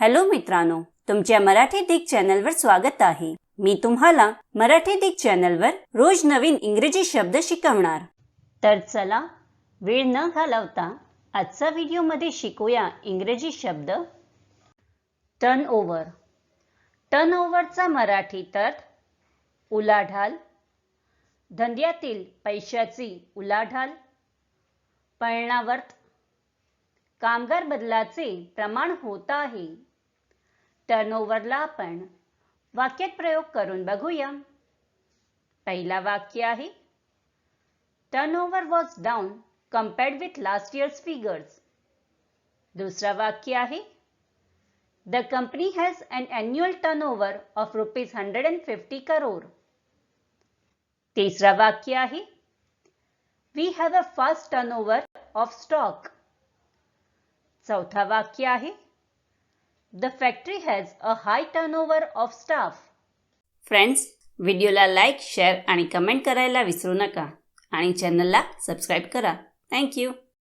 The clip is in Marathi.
हॅलो मित्रांनो तुमच्या मराठी दिग चॅनलवर स्वागत आहे. मी तुम्हाला मराठी दिग चॅनलवर रोज नवीन इंग्रजी शब्द शिकवणार. तर चला वेळ न घालवता आजचा व्हिडिओमध्ये शिकूया इंग्रजी शब्द. टर्न ओव्हर टर्न ओव्हरचा मराठी तर उलाढाल. धंद्यातील पैशाची उलाढाल. पळणावर्त कामगार बदलाचे प्रमाण होत आहे. टर्नओव्हरला आपण वाक्यात प्रयोग करून बघूया. पहिला वाक्य आहे turnover was down compared with last year's figures दुसरा वाक्य आहे the company has an annual turnover of rupees hundred and fifty crore तिसरा वाक्य आहे we have a fast turnover of stock चौथा वाक्य आहे the factory has a high turnover of staff friends व्हिडिओला लाईक शेअर आणि कमेंट करायला विसरू नका आणि चॅनलला सबस्क्राईब करा थँक्यू